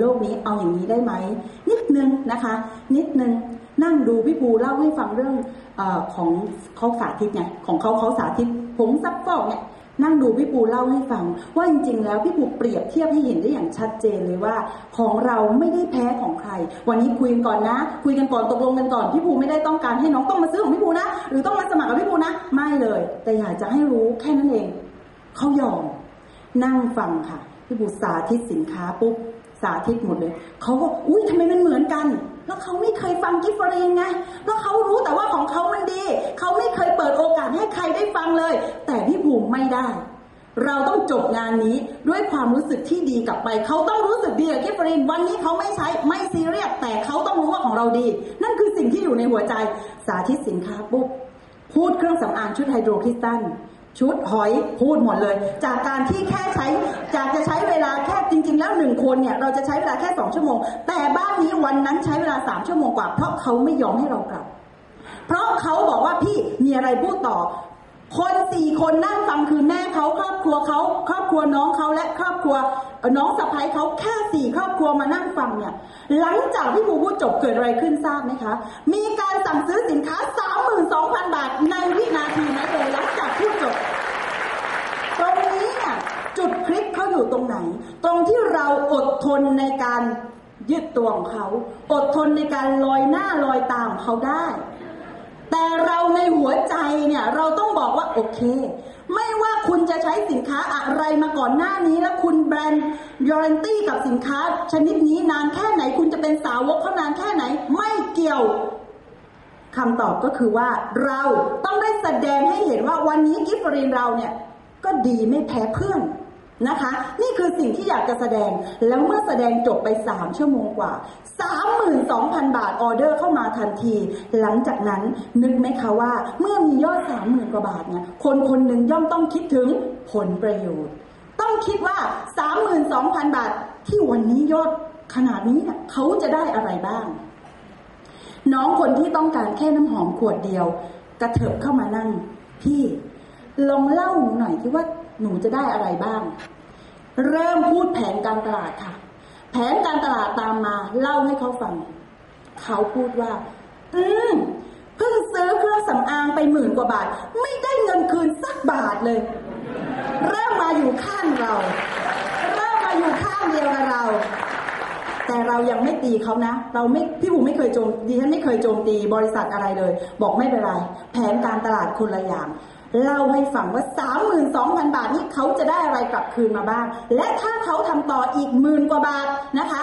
โลกนี้เอาอย่างนี้ได้ไหมนิดนึงนะคะ นิดนึงนั่งดูพี่ปูเล่าให้ฟังเรื่องอของเขาสาธิตไงของเขาเขาสาธิตผงซับฟอกเนี่ยนั่งดูพี่ปูเล่าให้ฟัง ว่าจริงๆ แล้วพี่ปูเปรียบเทียบให้เห็นได้อย่างชัดเจนเลยว่า ของเราไม่ได้แพ้ของใคร วันนี้คุยกันก่อนนะ คุยกันก่อนตกลงกันก่อนพี่ปูไม่ได้ต้องการให้น้องต้องมาซื้อของพี่ปูนะ หรือต้องมาสมัครกับพี่ปูนะ ไม่เลย แต่อยากจะให้รู้แค่นั้นเองเขายอม นั่งฟังค่ะพี่ปูสาธิตสินค้าปุ๊บ สาธิตหมดเลยเขาก็อุ้ยทำไมมันเหมือนกัน แล้วเขาไม่เคยฟังกิฟฟรีนไงแล้วเขารู้แต่ว่าของเขามันดีเขาไม่เคยเปิดโอกาสให้ใครได้ฟังเลย แต่พี่ภูมิไม่ได้ เราต้องจบงานนี้ด้วยความรู้สึกที่ดีกลับไป เขาต้องรู้สึกดีกับกิฟฟรีนวันนี้เขาไม่ใช้ไม่ซีเรียสแต่เขาต้องรู้ว่าของเราดี นั่นคือสิ่งที่อยู่ในหัวใจสาธิตสินค้าปุ๊บพูดเครื่องสำอางชุดไฮโดรคริสตัลชุดหอยพูดหมดเลย จากการที่แค่ใช้จากจะใช้ คนเนี่ยเราจะใช้เวลาแค่สองชั่วโมง แต่บ้านนี้วันนั้นใช้เวลาสามชั่วโมงกว่า เพราะเขาไม่ยอมให้เรากลับ เพราะเขาบอกว่าพี่มีอะไรพูดต่อ คนสี่คนนั่งฟังคือแม่เขาครอบครัวเขาครอบครัวน้องเขาและครอบครัวน้องสะพ้ายเขาแค่สี่ครอบครัวมานั่งฟังเนี่ยหลังจากที่ภูพูดจบเกิดอะไรขึ้นทราบไหมคะ มีการสั่งซื้อสินค้าสามหมื่นสองพันบาทในวินาทีนั้นเลยหลังจากพูดจบ ตรงนี้เนี่ยจุดคลิก อยู่ตรงไหน ตรงที่เราอดทนในการยึดตัวของเขา อดทนในการลอยหน้าลอยตามเขาได้ แต่เราในหัวใจเนี่ยเราต้องบอกว่าโอเค ไม่ว่าคุณจะใช้สินค้าอะไรมาก่อนหน้านี้ แล้วคุณแบรนด์ยอรันตี้กับสินค้า ชนิดนี้นานแค่ไหน คุณจะเป็นสาวกเขานานแค่ไหน ไม่เกี่ยวคำตอบก็คือว่าเราต้องได้แสดงให้เห็นว่าวันนี้กิฟฟรีนเราเนี่ยก็ดีไม่แพ้เพื่อน นะคะ นี่คือสิ่งที่อยากจะแสดงแล้วเมื่อแสดงจบไป 3 ชั่วโมงกว่า 32,000 บาทออเดอร์เข้ามาทันที หลังจากนั้นนึกไหมคะว่า เมื่อมียอด 30,000 กว่าบาทเนี่ยคนคนหนึ่งย่อมต้องคิดถึงผลประโยชน์ ต้องคิดว่า 32,000 บาทที่วันนี้ยอดขนาดนี้เนี่ยเขาจะได้อะไรบ้าง น้องคนที่ต้องการแค่น้ำหอมขวดเดียว กระเถิบเข้ามานั่ง พี่ลองเล่าหนูหน่อยที่ว่า หนูจะได้อะไรบ้าง เริ่มพูดแผนการตลาดค่ะ แผนการตลาดตามมา เล่าให้เขาฟัง เขาพูดว่า อืมเพิ่งซื้อเครื่องสำอางไปหมื่นกว่าบาท ไม่ได้เงินคืนสักบาทเลย เริ่มมาอยู่ข้างเรา เริ่มมาอยู่ข้างเดียวกับเรา แต่เรายังไม่ตีเขานะ เราไม่พี่บุ๋มไม่เคยโจมดิฉันไม่เคยโจมตีบริษัทอะไรเลย บอกไม่เป็นไร แผนการตลาดคนละอย่าง เล่าให้ฟังว่า 32,000 บาทนี้เขาจะได้อะไรกลับคืนมาบ้าง และถ้าเขาทำต่ออีกหมื่นกว่าบาทนะคะ